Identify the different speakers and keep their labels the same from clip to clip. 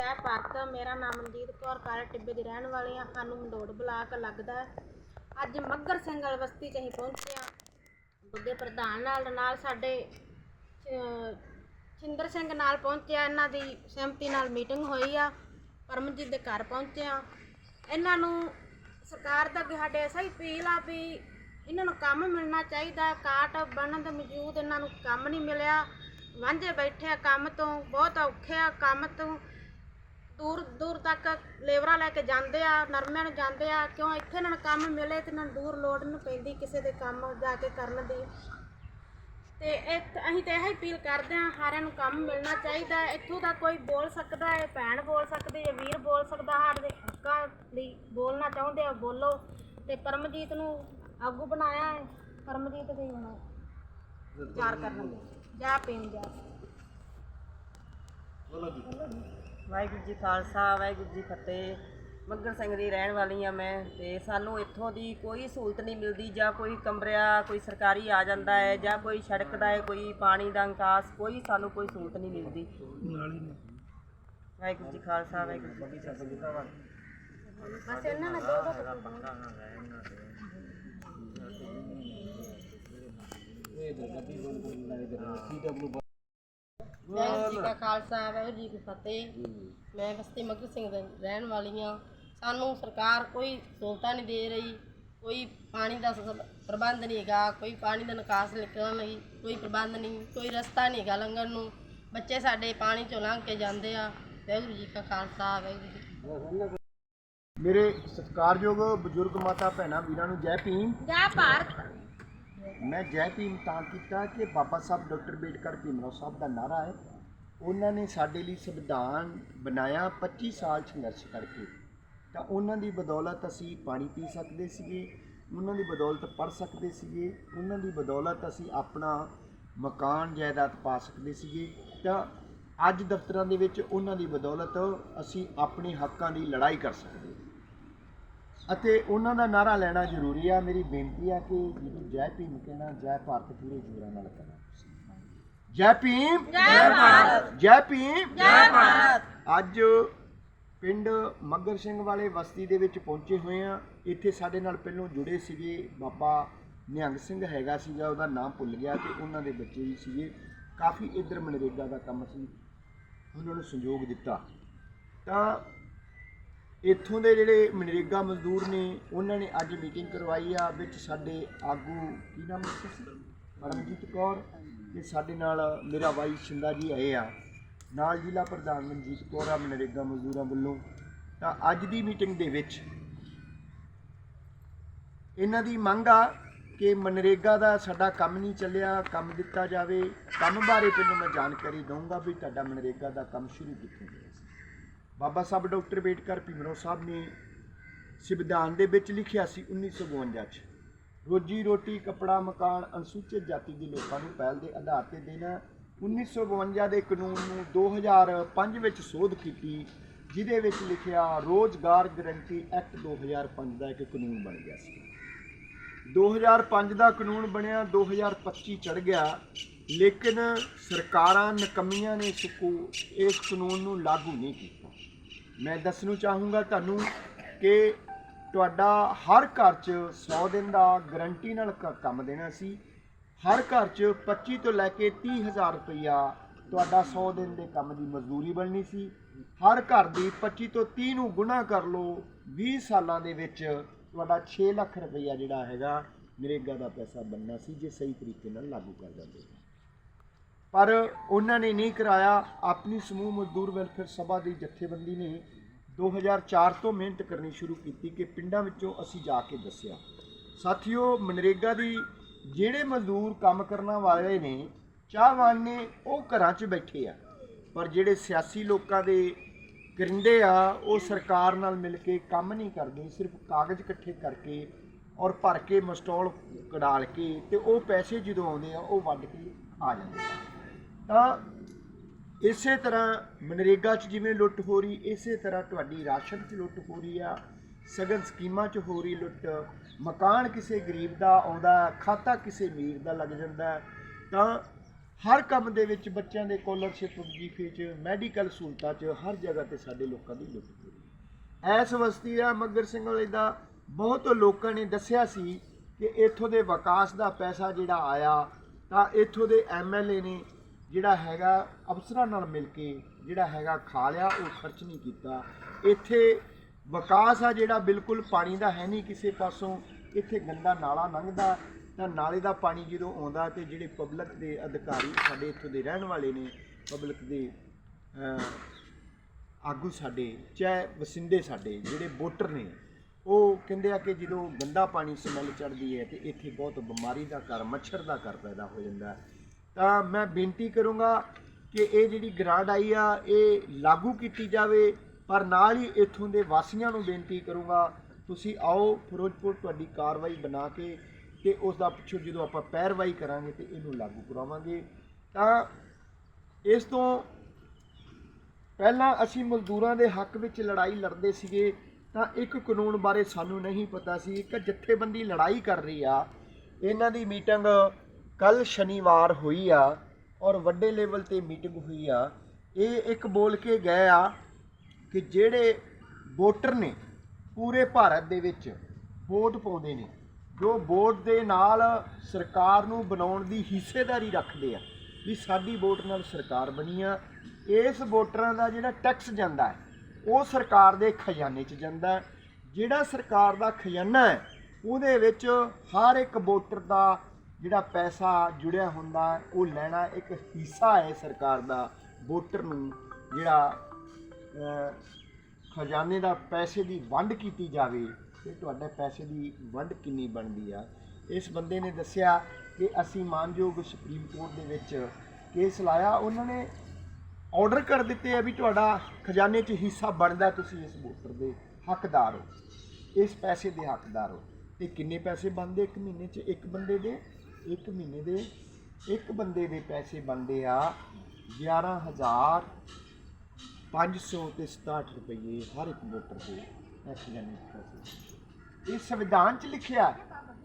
Speaker 1: ਜੈ ਭਾਰਤ ਮੇਰਾ ਨਾਮ ਮਨਜੀਤ ਕੌਰ, ਕਾਲੇ ਟਿੱਬੇ ਦੀ ਰਹਿਣ ਵਾਲੀ ਹਾਂ ਸਾਨੂੰ ਮੰਡੋੜ ਬਲਾਕ ਲੱਗਦਾ ਅੱਜ ਮੱਗਰ ਸਿੰਘ ਵਾਲੀ 'ਚ ਅਸੀਂ ਪਹੁੰਚੇ ਹਾਂ। ਬੁੱਢੇ ਪ੍ਰਧਾਨ ਨਾਲ ਨਾਲ ਸਾਡੇ ਛਿੰਦਰ ਸਿੰਘ ਨਾਲ ਪਹੁੰਚਿਆ, ਇਹਨਾਂ ਦੀ ਸਹਿਮਤੀ ਨਾਲ ਮੀਟਿੰਗ ਹੋਈ ਆ, ਪਰਮਜੀਤ ਦੇ ਘਰ ਪਹੁੰਚੇ ਆ ਇਹਨਾਂ ਨੂੰ ਸਰਕਾਰ ਦਾ ਅੱਗੇ ਸਾਡੇ ਐਸਾ ਹੀ ਅਪੀਲ ਆ ਵੀ ਇਹਨਾਂ ਨੂੰ ਕੰਮ ਮਿਲਣਾ ਚਾਹੀਦਾ, ਕਾਟ ਬਣਨ ਦੇ ਮੌਜੂਦ ਇਹਨਾਂ ਨੂੰ ਕੰਮ ਨਹੀਂ ਮਿਲਿਆ। ਵਾਂਝੇ ਬੈਠੇ ਆ ਕੰਮ ਤੋਂ, ਬਹੁਤ ਔਖੇ ਆ ਕੰਮ ਤੋਂ। ਦੂਰ ਦੂਰ ਤੱਕ ਲੇਬਰਾਂ ਲੈ ਕੇ ਜਾਂਦੇ ਆ ਨਰਮਿਆਂ ਨੂੰ ਜਾਂਦੇ ਆ ਕਿਉਂ ਇੱਥੇ ਇਹਨਾਂ ਨੂੰ ਕੰਮ ਮਿਲੇ ਤੇ ਇਹਨਾਂ ਨੂੰ ਦੂਰ ਲੋੜ ਨਹੀਂ ਪੈਂਦੀ ਕਿਸੇ ਦੇ ਕੰਮ ਜਾ ਕੇ ਕਰਨ ਦੀ। ਤੇ ਇੱਕ ਅਸੀਂ ਤੇ ਇਹ ਹੀ ਅਪੀਲ ਕਰਦੇ ਆ ਸਾਰਿਆਂ ਨੂੰ ਕੰਮ ਮਿਲਣਾ ਚਾਹੀਦਾ। ਇੱਥੋਂ ਦਾ ਕੋਈ ਬੋਲ ਸਕਦਾ ਹੈ ਭੈਣ ਬੋਲ ਸਕਦੀ ਹੈ ਵੀਰ ਬੋਲ ਸਕਦਾ ਸਾਡੇ ਹੱਕਾਂ ਲਈ ਬੋਲਣਾ ਚਾਹੁੰਦੇ ਆ ਬੋਲੋ। ਤੇ ਪਰਮਜੀਤ ਨੂੰ ਆਗੂ ਬਣਾਇਆ ਹੈ ਪਰਮਜੀਤ ਦੀ ਹੁਣ ਵਿਚਾਰ ਕਰਨ ਦੇ ਜਾ ਪੀਣ ਜਾ।
Speaker 2: ਵਾਹਿਗੁਰੂ ਜੀ ਖਾਲਸਾ ਵਾਹਿਗੁਰੂ ਜੀ ਫਤਿਹ। ਮੱਗਰ ਸਿੰਘ ਦੀ ਰਹਿਣ ਵਾਲੀ ਆ ਮੈਂ ਤੇ ਸਾਨੂੰ ਇੱਥੋਂ ਦੀ ਕੋਈ ਸਹੂਲਤ ਨਹੀਂ ਮਿਲਦੀ ਜਾਂ ਕੋਈ ਕਮਰਿਆ ਕੋਈ ਸਰਕਾਰੀ ਆ ਜਾਂਦਾ ਹੈ ਜਾਂ ਕੋਈ ਸੜਕ ਦਾ ਹੈ ਕੋਈ ਪਾਣੀ ਦਾ ਨਿਕਾਸ ਕੋਈ ਸਾਨੂੰ ਕੋਈ ਸਹੂਲਤ ਨਹੀਂ ਮਿਲਦੀ। ਵਾਹਿਗੁਰੂ ਜੀ ਖਾਲਸਾ ਵਾਹਿਗੁਰੂ ਜੀ ਕੀ ਫਤਿਹ।
Speaker 1: ਬਸ ਇਹਨਾਂ ਨੇ ਦੋ ਦੋ ਵਾਹਿਗੁਰੂ ਜੀ ਕਾ ਖਾਲਸਾ ਵਾਹਿਗੁਰੂ ਜੀ ਕੀ ਫਤਿਹ। ਮੈਂ ਬਸਤੀ ਮਗਰ ਸਿੰਘ ਦੇ ਰਹਿਣ ਵਾਲੀ ਹਾਂ। ਸਾਨੂੰ ਸਰਕਾਰ ਕੋਈ ਸਹੂਲਤਾਂ ਨਹੀਂ ਦੇ ਰਹੀ ਕੋਈ ਪਾਣੀ ਦਾ ਸ- ਪ੍ਰਬੰਧ ਨਹੀਂ ਹੈਗਾ ਕੋਈ ਪਾਣੀ ਦਾ ਨਿਕਾਸ ਨਿਕਲਣ ਲਈ ਕੋਈ ਪ੍ਰਬੰਧ ਨਹੀਂ ਕੋਈ ਰਸਤਾ ਨਹੀਂ ਹੈਗਾ ਲੰਘਣ ਨੂੰ। ਬੱਚੇ ਸਾਡੇ ਪਾਣੀ ਚੋਂ ਲੰਘ ਕੇ ਜਾਂਦੇ ਆ। ਵਾਹਿਗੁਰੂ ਜੀ ਕਾ ਖਾਲਸਾ ਵਾਹਿਗੁਰੂ ਜੀ ਕੀ
Speaker 3: ਮੇਰੇ ਸਤਿਕਾਰਯੋਗ ਬਜ਼ੁਰਗ ਮਾਤਾ ਭੈਣਾਂ ਵੀਰਾਂ ਨੂੰ ਜੈ ਭੀਮ।
Speaker 1: ਜੈ ਭਾਰਤ।
Speaker 3: ਮੈਂ ਜੈ ਭੀਮ ਤਾਂ ਕੀਤਾ ਕਿ ਬਾਬਾ ਸਾਹਿਬ ਡਾਕਟਰ ਅੰਬੇਡਕਰ ਭੀਮਰਾਓ ਸਾਹਿਬ ਦਾ ਨਾਰਾ ਹੈ। ਉਹਨਾਂ ਨੇ ਸਾਡੇ ਲਈ ਸੰਵਿਧਾਨ ਬਣਾਇਆ 25 ਸਾਲ ਸੰਘਰਸ਼ ਕਰਕੇ। ਤਾਂ ਉਹਨਾਂ ਦੀ ਬਦੌਲਤ ਅਸੀਂ ਪਾਣੀ ਪੀ ਸਕਦੇ ਸੀਗੇ, ਉਹਨਾਂ ਦੀ ਬਦੌਲਤ ਪੜ੍ਹ ਸਕਦੇ ਸੀਗੇ, ਉਹਨਾਂ ਦੀ ਬਦੌਲਤ ਅਸੀਂ ਆਪਣਾ ਮਕਾਨ ਜਾਇਦਾਦ ਪਾ ਸਕਦੇ ਸੀਗੇ। ਤਾਂ ਅੱਜ ਦਫ਼ਤਰਾਂ ਦੇ ਵਿੱਚ ਉਹਨਾਂ ਦੀ ਬਦੌਲਤ ਅਸੀਂ ਆਪਣੇ ਹੱਕਾਂ ਦੀ ਲੜਾਈ ਕਰ ਸਕਦੇ। ਅਤੇ ਉਹਨਾਂ ਦਾ ਨਾਰਾ ਲੈਣਾ ਜ਼ਰੂਰੀ ਆ। ਮੇਰੀ ਬੇਨਤੀ ਆ ਕਿ ਜਿਹਨੂੰ ਜੈ ਭੀਮ ਕਹਿਣਾ ਜੈ ਭਾਰਤ ਪੂਰੇ ਜੋਰਾਂ ਨਾਲ ਕਰਨਾ। ਜੈ ਭੀਮ! ਜੈ ਭਾਰਤ! ਜੈ ਭੀਮ! ਜੈ ਭਾਰਤ! ਅੱਜ ਪਿੰਡ ਮੱਗਰ ਸਿੰਘ ਵਾਲੇ ਬਸਤੀ ਦੇ ਵਿੱਚ ਪਹੁੰਚੇ ਹੋਏ ਆ। ਇੱਥੇ ਸਾਡੇ ਨਾਲ ਪਹਿਲੋਂ ਜੁੜੇ ਸੀਗੇ ਬਾਬਾ ਨਿਹੰਗ ਸਿੰਘ ਹੈਗਾ ਸੀਗਾ ਉਹਦਾ ਨਾਮ ਭੁੱਲ ਗਿਆ ਤੇ ਉਹਨਾਂ ਦੇ ਬੱਚੇ ਵੀ ਸੀਗੇ। ਕਾਫੀ ਇਧਰ ਮਨਰੇਗਾ ਦਾ ਕੰਮ ਸੀ। ਉਹਨਾਂ ਨੂੰ ਸੰਯੋਗ ਦਿੱਤਾ। ਤਾਂ ਇੱਥੋਂ ਦੇ ਜਿਹੜੇ ਮਨਰੇਗਾ ਮਜ਼ਦੂਰ ਨੇ, ਉਹਨਾਂ ਨੇ ਅੱਜ ਮੀਟਿੰਗ ਕਰਵਾਈ ਆ ਵਿੱਚ ਸਾਡੇ ਆਗੂ, ਕੀ ਨਾਮ ਸੀ ਪਰਮਜੀਤ ਕੌਰ ਤੇ ਸਾਡੇ ਨਾਲ ਮੇਰਾ ਬਾਈ ਸ਼ਿੰਦਾ ਜੀ ਆਏ ਆ। ਨਾਲ ਜ਼ਿਲ੍ਹਾ ਪ੍ਰਧਾਨ ਮਨਜੀਤ ਕੌਰ ਆ ਮਨਰੇਗਾ ਮਜ਼ਦੂਰਾਂ ਵੱਲੋਂ। ਤਾਂ ਅੱਜ ਦੀ ਮੀਟਿੰਗ ਦੇ ਵਿੱਚ ਇਹਨਾਂ ਦੀ ਮੰਗ ਆ ਕਿ ਮਨਰੇਗਾ ਦਾ ਸਾਡਾ ਕੰਮ ਨਹੀਂ ਚੱਲਿਆ, ਕੰਮ ਦਿੱਤਾ ਜਾਵੇ। ਕੰਮ ਬਾਰੇ ਪਹਿਲਾਂ ਮੈਂ ਜਾਣਕਾਰੀ ਦਊਂਗਾ ਵੀ ਤੁਹਾਡਾ ਮਨਰੇਗਾ ਦਾ ਕੰਮ ਸ਼ੁਰੂ ਕਿੱਥੋਂ ਹੋਇਆ ਬਾਬਾ ਸਾਹਿਬ ਡਾਕਟਰ ਅੰਬੇਡਕਰ ਭੀਮਰਾਓ ਸਾਹਿਬ ਨੇ ਸੰਵਿਧਾਨ ਦੇ ਵਿੱਚ ਲਿਖਿਆ ਸੀ 1952 ਚ, ਰੋਜੀ ਰੋਟੀ, ਕਪੜਾ, ਮਕਾਨ ਅਨੁਸੂਚਿਤ ਜਾਤੀ ਦੇ ਲੋਕਾਂ ਨੂੰ ਪਹਿਲ ਦੇ ਆਧਾਰ ਤੇ ਦੇਣਾ। 1952 ਦੇ ਕਾਨੂੰਨ ਨੂੰ 2005 ਵਿੱਚ ਸੋਧ ਕੀਤੀ, ਜਿਹਦੇ ਵਿੱਚ ਲਿਖਿਆ, ਰੋਜ਼ਗਾਰ ਗਰੰਟੀ ਐਕਟ 2005 ਦਾ ਇੱਕ ਕਾਨੂੰਨ ਬਣ ਗਿਆ ਸੀ। 2005 ਦਾ ਕਾਨੂੰਨ ਬਣਿਆ 2025 ਚੜ ਗਿਆ, ਲੇਕਿਨ ਸਰਕਾਰਾਂ, ਨਕਮੀਆਂ ਨੇ ਸਕੂ, ਇਸ ਕਾਨੂੰਨ ਨੂੰ ਲਾਗੂ ਨਹੀਂ ਕੀਤਾ। ਮੈਂ ਦੱਸਣਾ ਚਾਹੂੰਗਾ ਤੁਹਾਨੂੰ ਕਿ ਤੁਹਾਡਾ ਹਰ ਘਰ 'ਚ 100 ਦਿਨ ਦਾ ਗਰੰਟੀ ਨਾਲ ਕ- ਕੰਮ ਦੇਣਾ ਸੀ। ਹਰ ਘਰ 'ਚ 25 ਤੋਂ ਲੈ ਕੇ 30 ਹਜ਼ਾਰ ਰੁਪਈਆ ਤੁਹਾਡਾ 100 ਦਿਨ ਦੇ ਕੰਮ ਦੀ ਮਜ਼ਦੂਰੀ ਬਣਨੀ ਸੀ। ਹਰ ਘਰ ਦੀ 25 ਤੋਂ 30 ਨੂੰ ਗੁਣਾ ਕਰ ਲਓ 20 ਸਾਲਾਂ ਦੇ ਵਿੱਚ ਤੁਹਾਡਾ 6 ਲੱਖ ਰੁਪਈਆ ਜਿਹੜਾ ਹੈਗਾ ਨਰੇਗਾ ਦਾ ਪੈਸਾ ਬਣਨਾ ਸੀ, ਜੇ ਸਹੀ ਤਰੀਕੇ ਨਾਲ ਲਾਗੂ ਕਰ ਦਿੰਦੇ ਪਰ ਉਹਨਾਂ ਨੇ ਨਹੀਂ ਕਰਾਇਆ। ਆਪਣੀ ਸਮੂਹ ਮਜ਼ਦੂਰ ਵੈਲਫੇਅਰ ਸਭਾ ਦੀ ਜਥੇਬੰਦੀ ਨੇ 2004 ਤੋਂ ਮਿਹਨਤ ਕਰਨੀ ਸ਼ੁਰੂ ਕੀਤੀ ਕਿ ਪਿੰਡਾਂ ਵਿੱਚੋਂ ਅਸੀਂ ਜਾ ਕੇ ਦੱਸਿਆ। ਸਾਥੀਓ, ਮਨਰੇਗਾ ਦੀ ਜਿਹੜੇ ਮਜ਼ਦੂਰ ਕੰਮ ਕਰਨ ਵਾਲੇ ਨੇ, ਚਾਹਵਾਨ ਨੇ ਉਹ ਘਰਾਂ 'ਚ ਬੈਠੇ ਆ। ਪਰ ਜਿਹੜੇ ਸਿਆਸੀ ਲੋਕਾਂ ਦੇ ਕਰਿੰਦੇ ਆ, ਉਹ ਸਰਕਾਰ ਨਾਲ ਮਿਲ ਕੇ ਕੰਮ ਨਹੀਂ ਕਰਦੇ, ਸਿਰਫ ਕਾਗਜ਼ ਇਕੱਠੇ ਕਰਕੇ ਔਰ ਭਰ ਕੇ ਮਸਟੋਲ ਕਢਾਲ ਕੇ ਤੇ ਉਹ ਪੈਸੇ ਜਦੋਂ ਆਉਂਦੇ ਆ, ਉਹ ਵੱਢ ਕੇ ਆ ਜਾਂਦੇ ਤਾਂ ਇਸੇ ਤਰ੍ਹਾਂ ਮਨਰੇਗਾ 'ਚ ਜਿਵੇਂ ਲੁੱਟ ਹੋ ਰਹੀ, ਇਸੇ ਤਰ੍ਹਾਂ ਤੁਹਾਡੀ ਰਾਸ਼ਨ 'ਚ ਲੁੱਟ ਹੋ ਰਹੀ ਆ, ਸਗਨ ਸਕੀਮਾਂ 'ਚ ਹੋ ਰਹੀ ਲੁੱਟ, ਮਕਾਨ ਕਿਸੇ ਗਰੀਬ ਦਾ ਆਉਂਦਾ, ਖਾਤਾ ਕਿਸੇ ਅਮੀਰ ਦਾ ਲੱਗ ਜਾਂਦਾ, ਤਾਂ ਹਰ ਕੰਮ ਦੇ ਵਿੱਚ ਬੱਚਿਆਂ ਦੇ ਕੋਲਰਸ਼ਿਪ ਵਜ਼ੀਫੇ 'ਚ ਮੈਡੀਕਲ ਸਹੂਲਤਾਂ 'ਚ, ਹਰ ਜਗ੍ਹਾ ਤੇ ਸਾਡੇ ਲੋਕਾਂ ਦੀ ਲੁੱਟ ਹੋ ਰਹੀ ਹੈ। ਇਸ ਬਸਤੀ ਦਾ ਮੱਗਰ ਸਿੰਘ ਵਾਲੇ ਦਾ ਬਹੁਤ ਲੋਕਾਂ ਨੇ ਦੱਸਿਆ ਸੀ ਕਿ ਇੱਥੋਂ ਦੇ ਵਿਕਾਸ ਦਾ ਪੈਸਾ ਜਿਹੜਾ ਆਇਆ, ਤਾਂ ਇੱਥੋਂ ਦੇ ਐਮਐਲਏ ਨੇ ਜਿਹੜਾ ਹੈਗਾ ਅਫਸਰਾਂ ਨਾਲ ਮਿਲ ਕੇ ਜਿਹੜਾ ਹੈਗਾ ਖਾ ਲਿਆ, ਉਹ ਖਰਚ ਨਹੀਂ ਕੀਤਾ। ਇੱਥੇ ਵਿਕਾਸ ਆ ਜਿਹੜਾ ਬਿਲਕੁਲ ਪਾਣੀ ਦਾ ਹੈ ਨਹੀਂ ਕਿਸੇ ਪਾਸੋਂ। ਇੱਥੇ ਗੰਦਾ ਨਾਲਾ ਲੰਘਦਾ, ਤਾਂ ਨਾਲੇ ਦਾ ਪਾਣੀ ਜਦੋਂ ਆਉਂਦਾ ਤੇ ਜਿਹੜੇ ਪਬਲਿਕ ਦੇ ਅਧਿਕਾਰੀ ਸਾਡੇ ਇੱਥੋਂ ਦੇ ਰਹਿਣ ਵਾਲੇ ਨੇ ਪਬਲਿਕ ਦੇ ਆਗੂ ਸਾਡੇ, ਚਾਹੇ ਵਸਿੰਦੇ ਸਾਡੇ, ਜਿਹੜੇ ਵੋਟਰ ਨੇ, ਉਹ ਕਹਿੰਦੇ ਆ ਕਿ ਜਦੋਂ ਗੰਦਾ ਪਾਣੀ ਸਮੈਲ ਚੜਦੀ ਹੈ ਤੇ ਇੱਥੇ ਬਹੁਤ ਬਿਮਾਰੀ ਦਾ ਘਰ, ਮੱਛਰ ਦਾ ਘਰ ਪੈਦਾ ਹੋ ਜਾਂਦਾ। ਤਾਂ ਮੈਂ ਬੇਨਤੀ ਕਰੂੰਗਾ ਕਿ ਇਹ ਜਿਹੜੀ ਗ੍ਰਾਂਟ ਆਈ ਆ, ਇਹ ਲਾਗੂ ਕੀਤੀ ਜਾਵੇ, ਪਰ ਨਾਲ ਹੀ ਇੱਥੋਂ ਦੇ ਵਾਸੀਆਂ ਨੂੰ ਬੇਨਤੀ ਕਰੂੰਗਾ, ਤੁਸੀਂ ਆਓ ਫਿਰੋਜ਼ਪੁਰ ਤੁਹਾਡੀ ਕਾਰਵਾਈ ਬਣਾ ਕੇ ਤੇ ਉਸ ਦਾ ਪਿੱਛੋਂ ਜਦੋਂ ਆਪਾਂ ਪੈਰਵਾਈ ਕਰਾਂਗੇ ਤੇ ਇਹਨੂੰ ਲਾਗੂ ਕਰਾਵਾਂਗੇ। ਤਾਂ ਇਸ ਤੋਂ ਪਹਿਲਾਂ ਅਸੀਂ ਮਜ਼ਦੂਰਾਂ ਦੇ ਹੱਕ ਵਿੱਚ ਲੜਾਈ ਲੜਦੇ ਸੀਗੇ, ਤਾਂ ਇੱਕ ਕਾਨੂੰਨ ਬਾਰੇ ਸਾਨੂੰ ਨਹੀਂ ਪਤਾ ਸੀ ਕਿ ਜਥੇਬੰਦੀ ਲੜਾਈ ਕਰ ਰਹੀ ਆ। ਇਹਨਾਂ ਦੀ ਮੀਟਿੰਗ ਕੱਲ ਸ਼ਨੀਵਾਰ ਹੋਈ ਆ ਔਰ ਵੱਡੇ ਲੈਵਲ ਤੇ ਮੀਟਿੰਗ ਹੋਈ ਆ। ਇਹ ਇੱਕ ਬੋਲ ਕੇ ਗਏ ਆ ਕਿ ਜਿਹੜੇ ਵੋਟਰ ਨੇ ਪੂਰੇ ਭਾਰਤ ਦੇ ਵਿੱਚ ਵੋਟ ਪਾਉਂਦੇ ਨੇ, ਜੋ ਵੋਟ ਦੇ ਨਾਲ ਸਰਕਾਰ ਨੂੰ ਬਣਾਉਣ ਦੀ ਹਿੱਸੇਦਾਰੀ ਰੱਖਦੇ ਆ ਵੀ ਸਾਡੀ ਵੋਟ ਨਾਲ ਸਰਕਾਰ ਬਣੀ ਆ। ਇਸ ਵੋਟਰਾਂ ਦਾ ਜਿਹੜਾ ਟੈਕਸ ਜਾਂਦਾ ਹੈ, ਉਹ ਸਰਕਾਰ ਦੇ ਖਜ਼ਾਨੇ 'ਚ ਜਾਂਦਾ ਹੈ। ਜਿਹੜਾ ਸਰਕਾਰ ਦਾ ਖਜ਼ਾਨਾ ਹੈ, ਉਹਦੇ ਵਿੱਚ ਹਰ ਇੱਕ ਵੋਟਰ ਦਾ ਜਿਹੜਾ ਪੈਸਾ ਜੁੜਿਆ ਹੁੰਦਾ, ਉਹ ਲੈਣਾ ਇੱਕ ਹਿੱਸਾ ਹੈ ਸਰਕਾਰ ਦਾ, ਵੋਟਰ ਨੂੰ ਜਿਹੜਾ ਖਜ਼ਾਨੇ ਦਾ ਪੈਸੇ ਦੀ ਵੰਡ ਕੀਤੀ ਜਾਵੇ, ਤੇ ਤੁਹਾਡੇ ਪੈਸੇ ਦੀ ਵੰਡ ਕਿੰਨੀ ਬਣਦੀ ਆ? ਇਸ ਬੰਦੇ ਨੇ ਦੱਸਿਆ ਕਿ ਅਸੀਂ ਮਾਨਯੋਗ ਸੁਪਰੀਮ ਕੋਰਟ ਦੇ ਵਿੱਚ ਕੇਸ ਲਾਇਆ, ਉਹਨਾਂ ਨੇ ਆਰਡਰ ਕਰ ਦਿੱਤੇ ਆ ਵੀ ਤੁਹਾਡਾ ਖਜ਼ਾਨੇ 'ਚ ਹਿੱਸਾ ਬਣਦਾ, ਤੁਸੀਂ ਇਸ ਵੋਟਰ ਦੇ ਹੱਕਦਾਰ ਹੋ। ਇਸ ਪੈਸੇ ਦੇ ਹੱਕਦਾਰ ਹੋ। ਤੇ ਕਿੰਨੇ ਪੈਸੇ ਬਣਦੇ ਇੱਕ ਮਹੀਨੇ 'ਚ ਇੱਕ ਬੰਦੇ ਦੇ? ਇੱਕ ਮਹੀਨੇ ਦੇ ਇੱਕ ਬੰਦੇ ਦੇ ਪੈਸੇ ਬਣਦੇ ਆ 11000 500 ਤੇ 67 ਰੁਪਏ ਹਰ ਇੱਕ ਵੋਟਰ ਦੇ ਐਕਸੀਡੈਂਟ ਪੈਸੇ ਇਹ ਸੰਵਿਧਾਨ 'ਚ ਲਿਖਿਆ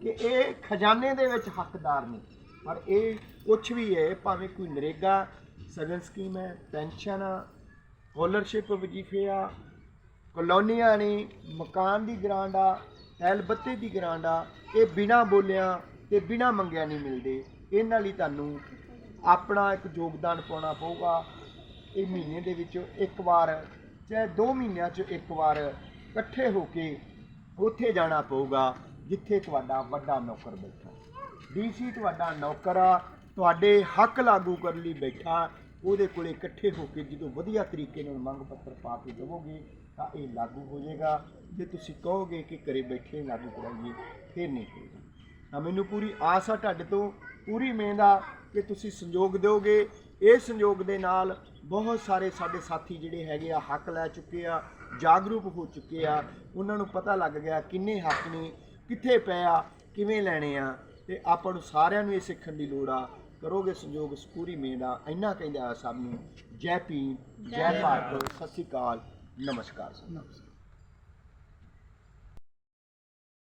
Speaker 3: ਕਿ ਇਹ ਖਜ਼ਾਨੇ ਦੇ ਵਿੱਚ ਹੱਕਦਾਰ ਨੇ। ਪਰ ਇਹ ਕੁਛ ਵੀ ਹੈ, ਭਾਵੇਂ ਕੋਈ ਨਰੇਗਾ, ਸਗਨ ਸਕੀਮ ਹੈ, ਪੈਨਸ਼ਨ ਆ, ਸਕਾਲਰਸ਼ਿਪ ਵਜੀਫੇ ਆ, ਕਲੋਨੀਆਂ ਨੇ, ਮਕਾਨ ਦੀ ਗ੍ਰਾਂਟ ਆ ਐਲ ਬੱਤੇ ਦੀ ਗ੍ਰਾਂਟ ਆ, ਇਹ ਬਿਨਾ ਬੋਲਿਆਂ ਤੇ ਬਿਨਾ ਮੰਗਿਆ ਨਹੀਂ ਮਿਲਦੇ। ਇਹਨਾਂ ਲਈ ਤੁਹਾਨੂੰ ਆਪਣਾ ਇੱਕ ਯੋਗਦਾਨ ਪਾਉਣਾ ਪਊਗਾ। ਇਹ ਮਹੀਨੇ ਦੇ ਵਿੱਚ ਇੱਕ ਵਾਰ ਚਾਹੇ 2 ਮਹੀਨਿਆਂ 'ਚ ਇੱਕ ਵਾਰ ਇਕੱਠੇ ਹੋ ਕੇ ਉੱਥੇ ਜਾਣਾ ਪਊਗਾ, ਜਿੱਥੇ ਤੁਹਾਡਾ ਵੱਡਾ ਨੌਕਰ ਬੈਠਾ। ਡੀਸੀ ਤੁਹਾਡਾ ਨੌਕਰ ਆ, ਤੁਹਾਡੇ ਹੱਕ ਲਾਗੂ ਕਰਨ ਲਈ ਬੈਠਾ। ਉਹਦੇ ਕੋਲੇ ਇਕੱਠੇ ਹੋ ਕੇ ਜਦੋਂ ਵਧੀਆ ਤਰੀਕੇ ਨਾਲ ਮੰਗ ਪੱਤਰ ਪਾ ਕੇ ਦੇਵੋਗੇ, ਤਾਂ ਇਹ ਲਾਗੂ ਹੋ ਜਾਏਗਾ। ਜੇ ਤੁਸੀਂ ਕਹੋਗੇ ਕਿ ਘਰੇ ਬੈਠੇ ਲਾਗੂ ਕਰਾਈਏ, ਫਿਰ ਨਹੀਂ ਹੋਏਗਾ। ਮੈਨੂੰ ਪੂਰੀ ਆਸ ਆ ਤੁਹਾਡੇ ਤੋਂ ਪੂਰੀ ਉਮੀਦ ਆ ਕਿ ਤੁਸੀਂ ਸੰਯੋਗ ਦਿਓਗੇ। ਇਹ ਸੰਯੋਗ ਦੇ ਨਾਲ ਬਹੁਤ ਸਾਰੇ ਸਾਡੇ ਸਾਥੀ ਜਿਹੜੇ ਹੈਗੇ ਆ ਹੱਕ ਲੈ ਚੁੱਕੇ ਆ ਜਾਗਰੂਕ ਹੋ ਚੁੱਕੇ ਆ। ਉਹਨਾਂ ਨੂੰ ਪਤਾ ਲੱਗ ਗਿਆ ਕਿੰਨੇ ਹੱਕ ਨੇ ਕਿੱਥੇ ਪਏ ਆ ਕਿਵੇਂ ਲੈਣੇ ਆ। ਤੇ ਆਪਾਂ ਨੂੰ ਸਾਰਿਆਂ ਨੂੰ ਇਹ ਸਿੱਖਣ ਦੀ ਲੋੜ ਆ। ਕਰੋਗੇ ਸੰਯੋਗ ਇਸ ਪੂਰੀ ਉਮੀਦ ਆ। ਇੰਨਾ ਕਹਿੰਦਾ ਸਭ ਨੂੰ ਜੈ ਭੀਮ ਜੈ ਭਾਰਤ। ਸਤਿ ਸ਼੍ਰੀ ਅਕਾਲ ਨਮਸਕਾਰ।